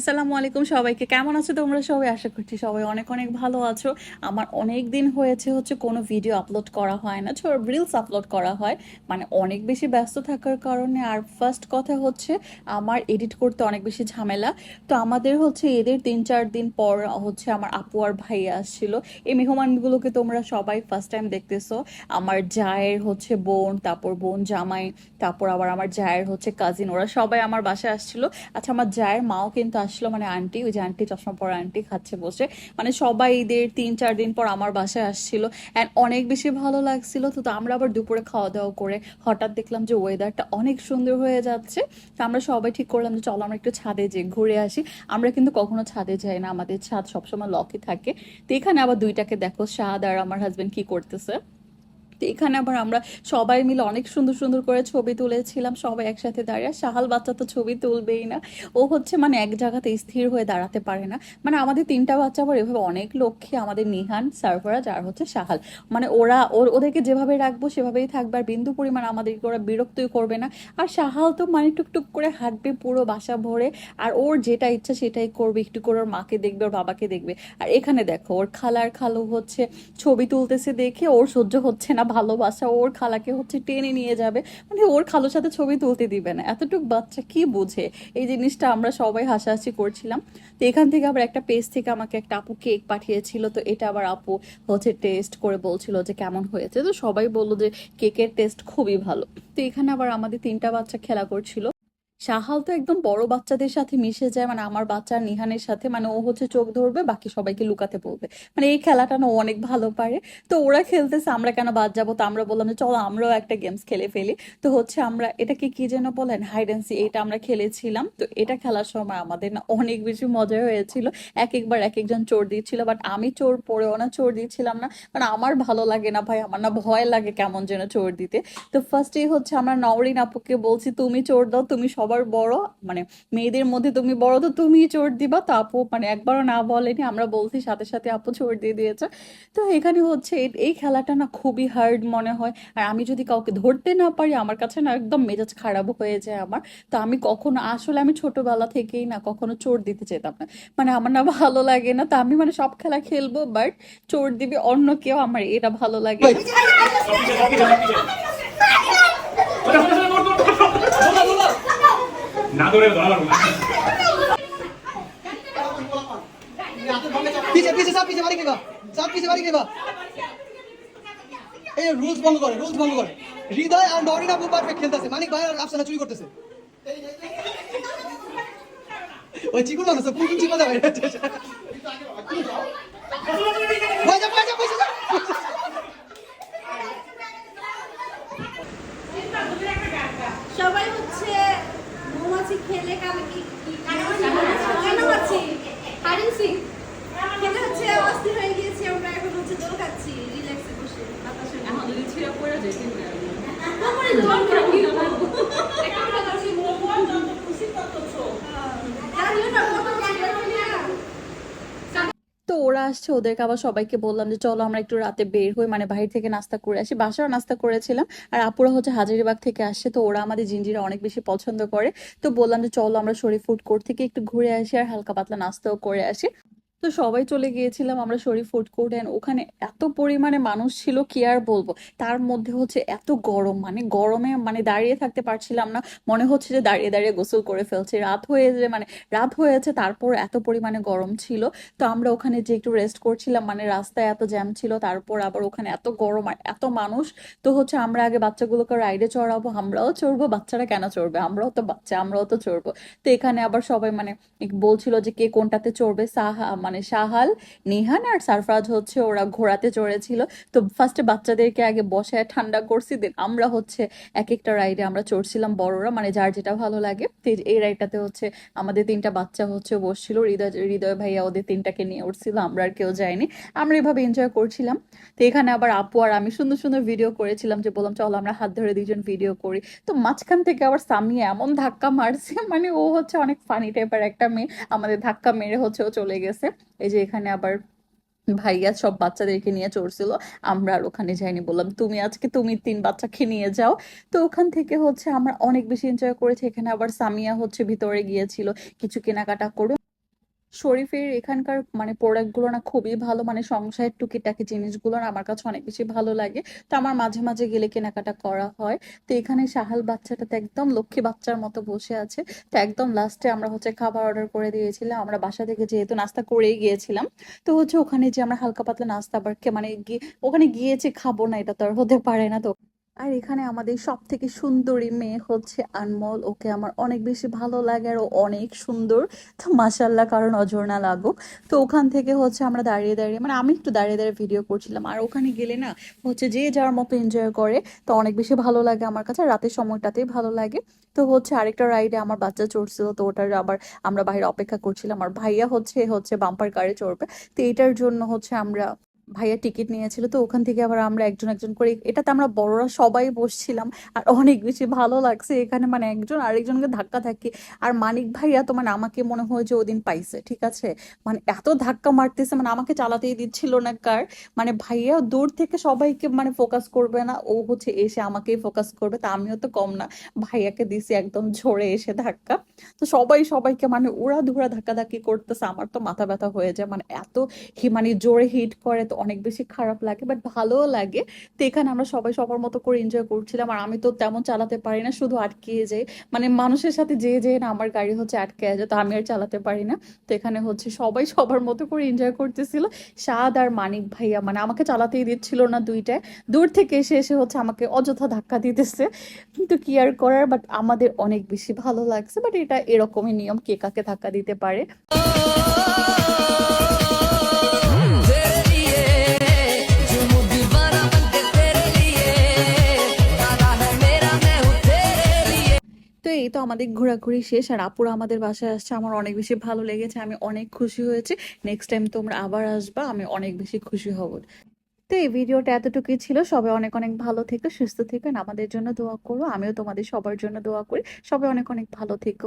আসসালামু আলাইকুম সবাইকে। কেমন আছো তোমরা সবাই? আশা করছি সবাই অনেক অনেক ভালো আছো। আমার অনেক দিন হয়েছে হচ্ছে কোনো ভিডিও আপলোড করা হয় না, ছোট রিলস আপলোড করা হয়। মানে অনেক বেশি ব্যস্ত থাকার কারণে। আর ফার্স্ট কথা হচ্ছে, আমার এডিট করতে অনেক বেশি ঝামেলা। তো আমাদের হচ্ছে এদের তিন চার দিন পর হচ্ছে আমার আপু আর ভাই আসছিল। এই মেহমানগুলোকে তোমরা সবাই ফার্স্ট টাইম দেখতেছো। আমার জায়ের হচ্ছে বোন, তারপর বোন জামাই, তারপর আবার আমার জায়ের হচ্ছে কাজিন ওরা সবাই আমার বাসায় আসছিল। আচ্ছা আমার জায়ের মাও কিন্তু আসলো মানে আন্টি ওই যে আন্টি চশমা পরা আন্টি খাচ্ছে বসে। মানে সবাই ঈদের তিন, চার দিন পর আমার বাসায় আসছিল। অ্যান্ড অনেক বেশি ভালো লাগছিল। তো আমরা আবার দুপুরে খাওয়া দাওয়া করে হঠাৎ দেখলাম যে ওয়েদারটা অনেক সুন্দর হয়ে যাচ্ছে। তো আমরা সবাই ঠিক করলাম যে, চলো আমরা একটু ছাদে যে, ঘুরে আসি। আমরা কিন্তু কখনো ছাদে যাই না। আমাদের ছাদ সবসময় লকে থাকে। তো এখানে আবার দুইটাকে দেখো শাহাদ আর আমার হাজবেন্ড কি করতেছে? তো এখানে আবার আমরা সবাই মিলে অনেক সুন্দর সুন্দর করে ছবি তুলেছিলাম, সবাই একসাথে দাঁড়িয়ে। শাহাল বাচ্চা তো ছবি তুলবেই না। ও হচ্ছে মানে এক জায়গাতে স্থির হয়ে দাঁড়াতে পারে না। মানে আমাদের তিনটা বাচ্চা আবার এভাবে অনেক লক্ষ্যে আমাদের নিহান সার্ভারাজ আর হচ্ছে শাহাল। মানে ওরা, ওর, ওদেরকে যেভাবে রাখব সেভাবেই থাকবে। আর বিন্দু পরিমাণ আমাদেরকে ওরা বিরক্তই করবে না। আর শাহাল তো মানে টুকটুক করে হাঁটবে পুরো বাসা ভরে। আর ওর যেটা ইচ্ছা সেটাই করবে। একটু করে ওর মাকে দেখবে, ওর বাবাকে দেখবে। আর এখানে দেখো, ওর খালার খালু হচ্ছে ছবি তুলতেছে দেখে ওর সহ্য হচ্ছে না। ভালোবাসা, ওর খালাকে হচ্ছে টেনে নিয়ে যাবে। মানে ওর খালোর সাথে ছবি তুলতে দিবে না। এতটুক বাচ্চা কি বুঝে? এই জিনিসটা আমরা সবাই হাসাহাসি করছিলাম। তো এখান থেকে আবার একটা পেজ থেকে আমাকে একটা আপু কেক পাঠিয়েছিল। তো এটা আবার আপু হচ্ছে টেস্ট করে বলছিল যে কেমন হয়েছে। তো সবাই বলল যে কেকের টেস্ট খুবই ভালো। তো এখানে আবার আমাদের তিনটা বাচ্চা খেলা করছিল। সাহাল তো একদম বড় বাচ্চাদের সাথে মিশে যায় মানে আমার বাচ্চা নিহানের সাথে মানে ও হচ্ছে চোখ ধরবে, বাকি সবাইকে লুকাতে বলবে। মানে এই খেলাটা না অনেক ভালো পারে। তো ওরা খেলতেছে, আমরা কেন বাদ যাব? তো আমরা বললাম যে, চলো আমরাও একটা গেমস খেলে ফেলি। তো হচ্ছে আমরা এটাকে কি যেন বলেন হাইড অ্যান্ড সি এটা আমরা খেলেছিলাম। তো এটা খেলার সময় আমাদের না অনেক বেশি মজা হয়েছিল। এক একবার এক একজন চোর দিচ্ছিল বাট আমি চোর পড়েও না চোর দিচ্ছিলাম না। মানে আমার ভালো লাগে না ভাই, আমার না ভয় লাগে কেমন যেন চোর দিতে। তো ফার্স্টেই হচ্ছে আমরা নওরিন আপুকে বলছি, তুমি চোর দাও, তুমি সবার বড় মানে মেয়েদের মধ্যে তুমি বড় তো তুমি চোর দিবা তো আপু মানে একবারও না বলেনি আমরা বলছি সাথে সাথে আপু চোর দিয়ে দিয়েছে তো এখানে হচ্ছে এই- খেলাটা না খুবই হার্ড মনে হয় আর আমি যদি কাউকে ধরতে না পারি আমার কাছে না একদম মেজাজ খারাপ হয়ে যায় আমার তো আমি কখনো আসলে আমি ছোটবেলা থেকেই না কখনো চোর দিতে চেতাম না মানে আমার না ভালো লাগে না তো আমি মানে সব খেলা খেলব বাট চোর দিবে অন্য কেউ আমার এটা ভালো লাগে না। না ধরে ধরা লাগবে পিছে পিছে সব পিছে বাড়ি খেবা সব পিছে বাড়ি খেবা এই রুলস ভঙ্গ করে রুলস ভঙ্গ করে। হৃদয় আর নরিনা খুব পারফেক্ট খেলতেছে। মানিক ভাই আর আফসানা চুরি করতেছে। ওই চিকুল না সব পুকুন চিকুল যাবে। সবাই হচ্ছে মৌমাছি খেলে কানে কি কি কানামাছি হারিন সিং খেলে হচ্ছে অস্থির হয়ে গিয়েছি আমরা এখন হচ্ছে দোল খাচ্ছি রিল্যাক্সে বসে বাতাসে এখন যদি পড়ে যায় চিন্তা আমার দোল করে কি করব একটা কথা আছে মোমো যত খুশি তত ছো জানিও না কত ছিঁড়া পড়ে তো ওরা আসছে, ওদেরকে আবার সবাইকে বললাম যে, চলো আমরা একটু রাতে বের হই। মানে বাইরে থেকে নাস্তা করে আসি। বাসারও নাস্তা করেছিলাম। আর আপুরা হচ্ছে হাজারিবাগ থেকে আসছে, তো ওরা আমাদের জিঞ্জিরা অনেক বেশি পছন্দ করে। তো বললাম যে, চলো আমরা শরীর ফুড কোর্ট থেকে একটু ঘুরে আসি আর হালকা পাতলা নাস্তাও করে আসি। তো সবাই চলে গিয়েছিলাম আমরা শরীর ফুড কোর্টে and ওখানে এত পরিমাণে মানুষ ছিল, কি আর বলব? তার মধ্যে হচ্ছে এত গরম মানে গরমে মানে দাঁড়িয়ে থাকতে পারছিলাম না। মনে হচ্ছে যে দাঁড়িয়ে দাঁড়িয়ে গোসল করে ফেলছে। রাত হয়ে যে মানে রাত হয়েছে, তারপর এত পরিমাণে গরম ছিল। তো আমরা ওখানে যে একটু রেস্ট করছিলাম মানে রাস্তায় এত জ্যাম ছিল, তারপর আবার ওখানে এত গরম আর এত মানুষ। তো হচ্ছে আমরা আগে বাচ্চাগুলোকে রাইডে চড়াবো, আমরাও চড়বো, বাচ্চারা কেন চড়বে? আমরাও তো বাচ্চা, আমরাও তো চড়বো। তো এখানে আবার সবাই মানে বলছিল যে কে কোনটাতে চড়বে? সাহা মানে সাহাল নিহান আর সারফরাজ হচ্ছে ওরা ঘোড়াতে চড়েছিল। তো ফার্স্টে বাচ্চাদেরকে আগে বসায় ঠান্ডা করছি দেন আমরা হচ্ছে এক একটা রাইডে আমরা চড়ছিলাম বড়রা মানে যার যেটা ভালো লাগে। এই- রাইডটাতে হচ্ছে আমাদের তিনটা বাচ্চা হচ্ছে বসছিল, হৃদয় হৃদয় ভাইয়া ওদের তিনটাকে নিয়ে উঠছিল, আমরা আর কেউ যাইনি। আমরা এভাবে এনজয় করছিলাম। তো এখানে আবার আপু আর আমি সুন্দর সুন্দর ভিডিও করেছিলাম যে বললাম, চলো আমরা হাত ধরে দুজন ভিডিও করি। তো মাঝখান থেকে আবার সামিয়া এমন ধাক্কা মারছে মানে ও হচ্ছে অনেক ফানি টাইপের একটা মেয়ে। আমাদের ধাক্কা মেরে হচ্ছে ও চলে গেছে। এই যে এখানে আবার ভাইয়া সব বাচ্চাদেরকে নিয়ে চড়ছিল। আমরা আর ওখানে যাইনি, বললাম, তুমি আজকে, তুমি তিন বাচ্চাকে নিয়ে যাও। তো ওখান থেকে হচ্ছে আমরা অনেক বেশি এনজয় করেছি। এখানে আবার সামিয়া হচ্ছে ভিতরে গিয়েছিল, কিছু কেনাকাটা করে শরীফের এখানকার মানে প্রোডাক্টগুলো না খুবই ভালো মানে সংসারের টুকিটাকি জিনিসগুলো আমার কাছে অনেক বেশি ভালো লাগে। তো আমার মাঝে মাঝে গেলে কেনাকাটা করা হয়। তো এখানে সাহাল বাচ্চাটা তো একদম লক্ষ্মী বাচ্চার মতো বসে আছে। তো একদম লাস্টে আমরা হচ্ছে খাবার অর্ডার করে দিয়েছিলাম। আমরা বাসা থেকে যেহেতু নাস্তা করেই গিয়েছিলাম, তো হচ্ছে ওখানে যে আমরা হালকা পাতলা নাস্তা আবার মানে ওখানে গিয়েছি, খাব না, এটা তো আর হতে পারে না তো। আর এখানে আমাদের সব থেকে সুন্দরী মেয়ে হচ্ছে আনমল। ওকে আমার অনেক বেশি ভালো লাগে আর ও অনেক সুন্দর। তো মাসাল্লাহ কারণ অজর না লাগুক। তো ওখান থেকে হচ্ছে আমরা দাঁড়িয়ে দাঁড়িয়ে মানে আমি একটু দাঁড়িয়ে দাঁড়িয়ে ভিডিও করছিলাম। আর ওখানে গেলে না, হচ্ছে যে যার মতো এনজয় করে, তো অনেক বেশি ভালো লাগে আমার কাছে। রাতের সময়টাতেই ভালো লাগে। তো হচ্ছে আরেকটা রাইডে আমার বাচ্চা চড়ছিল, তো ওটার আবার আমরা বাইরে অপেক্ষা করছিলাম। আর ভাইয়া হচ্ছে হচ্ছে বাম্পার কারে চড়বে। তো এটার জন্য হচ্ছে আমরা ভাইয়া টিকিট নিয়েছিল, তো ওখান থেকে আবার আমরা একজন একজন করে এটাতে আমরা বড়রা সবাই বসছিলাম, আর অনেক বেশি ভালো লাগছে এখানে মানে একজন আরেকজনকে ধাক্কা ধাক্কি। আর মানিক ভাইয়া তো মানে আমাকে মনে হয় যে ওদিন পাইছে, ঠিক আছে? মানে এত ধাক্কা মারতেছে মানে আমাকে চালাতেই দিচ্ছিল না কার। মানে ভাইয়া দূর থেকে সবাইকে মানে ফোকাস করবে না, ও হচ্ছে এসে আমাকেই ফোকাস করবে, তা আমিও তো কম না। ভাইয়াকে দিছি একদম ঝরে এসে ধাক্কা। তো সবাই সবাইকে মানে উড়া ধুরা ধাক্কাধাক্কি করতেছে, আমার তো মাথা ব্যথা হয়ে যায় মানে এত মানে জোরে হিট করে, তো অনেক বেশি খারাপ লাগে বাট ভালোও লাগে। তো এখানে আমরা সবাই সবার মতো করে এনজয় করছিলাম, আর আমি তো তেমন চালাতে পারি না, শুধু আটকিয়ে যাই মানে মানুষের সাথে যে যে না আমার গাড়ি হচ্ছে আটকে যায় তো আমি আর চালাতে পারি না। তো এখানে হচ্ছে সবাই সবার মতো করে এনজয় করতেছিল। সাদ আর মানিক ভাইয়া মানে আমাকে চালাতেই দিচ্ছিল না দুইটায়। দূর থেকে এসে এসে হচ্ছে আমাকে অযথা ধাক্কা দিতেছে। কিন্তু কি আর করার বাট আমাদের অনেক বেশি ভালো লাগছে বাট এটা এরকমই নিয়ম, কে কাকে ধাক্কা দিতে পারে। আমাদের ঘোরাঘুরি শেষ, আর আপুরা আমাদের বাসায় আসছে, আমার অনেক বেশি ভালো লেগেছে, আমি অনেক খুশি হয়েছি। নেক্সট টাইম তোমরা আবার আসবা, আমি অনেক বেশি খুশি হব। তো এই ভিডিওটা এতটুকুই ছিল। সবাই অনেক অনেক ভালো থেকো, সুস্থ থেকো আমাদের জন্য দোয়া করো। আমিও তোমাদের সবার জন্য দোয়া করি। সবাই অনেক অনেক ভালো থেকো।